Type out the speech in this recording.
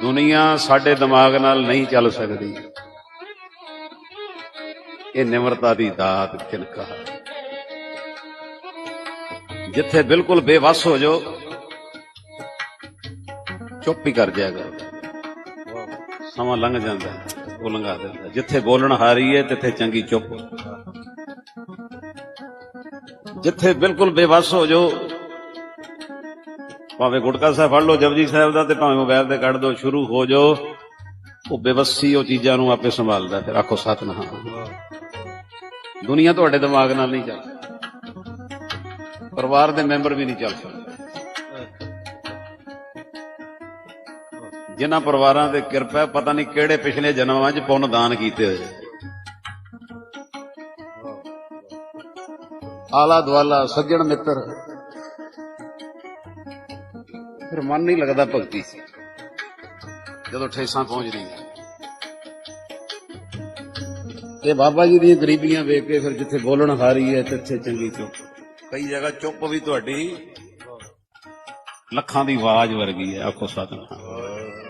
ਦੁਨੀਆ ਸਾਡੇ ਦਿਮਾਗ ਨਾਲ ਨਹੀਂ ਚੱਲ ਸਕਦੀ। ਇਹ ਨਿਮਰਤਾ ਦੀ ਦਾਤ ਕਿਨਕਾ। ਜਿੱਥੇ ਬਿਲਕੁਲ ਬੇਵਸ ਹੋ ਜਾਓ, ਚੁੱਪ ਹੀ ਕਰ ਜਾਏਗਾ ਸਮਾਂ ਲੰਘ ਜਾਂਦਾ, ਉਹ ਲੰਘਾ ਦਿੰਦਾ। ਜਿੱਥੇ ਬੋਲਣ ਹਾਰੀ ਹੈ ਤਿੱਥੇ ਚੰਗੀ ਚੁੱਪ। ਜਿੱਥੇ ਬਿਲਕੁਲ ਬੇਵਸ ਹੋ ਜਾਓ ਭਾਵੇਂ ਗੁਟਕਾ ਸਾਹਿਬ ਫੜ ਲਓ, ਜਪਜੀ ਸਾਹਿਬ ਦਾ ਤੇ ਭਾਵੇਂ ਮੋਬਾਈਲ ਤੇ ਕੱਢ ਦਿਓ ਸ਼ੁਰੂ ਹੋ ਜਾਓ। ਉਹ ਬੇਵੱਸੀ ਉਹ ਚੀਜ਼ਾਂ ਨੂੰ ਆਪੇ ਸੰਭਾਲਦਾ ਫਿਰ ਆਖੋ ਸਤਨਾਮ। ਦੁਨੀਆ ਤੁਹਾਡੇ ਦਿਮਾਗ ਨਾਲ ਨਹੀਂ ਚੱਲ ਪਰਿਵਾਰ ਦੇ ਮੈਂਬਰ ਵੀ ਨਹੀਂ ਚੱਲ ਸਕਦੇ। ਜਿਨ੍ਹਾਂ ਪਰਿਵਾਰਾਂ ਤੇ ਕਿਰਪਾ ਪਤਾ ਨਹੀਂ ਕਿਹੜੇ ਪਿਛਲੇ ਜਨਮਾਂ 'ਚ ਪੁੰਨ ਦਾਨ ਕੀਤੇ ਹੋਏ। ਆਲਾ ਦੁਆਲਾ ਸੱਜਣ ਮਿੱਤਰ ਫਿਰ ਮਨ ਨਹੀਂ ਲੱਗਦਾ ਭਗਤੀ। ਜਦੋਂ ਠੇਸਾਂ ਪਹੁੰਚਦੀਆਂ ਇਹ ਬਾਬਾ ਜੀ ਦੀਆਂ ਗਰੀਬੀਆਂ ਵੇਖ ਕੇ ਫਿਰ ਜਿੱਥੇ ਬੋਲਣ ਹਾਰੀ ਹੈ ਤਿੱਥੇ ਚੰਗੀ ਚੁੱਪ। ਕਈ ਜਗ੍ਹਾ ਚੁੱਪ ਵੀ ਤੁਹਾਡੀ ਲੱਖਾਂ ਦੀ ਆਵਾਜ਼ ਵਰਗੀ ਹੈ ਆਖੋ ਸਤਨਾਮ।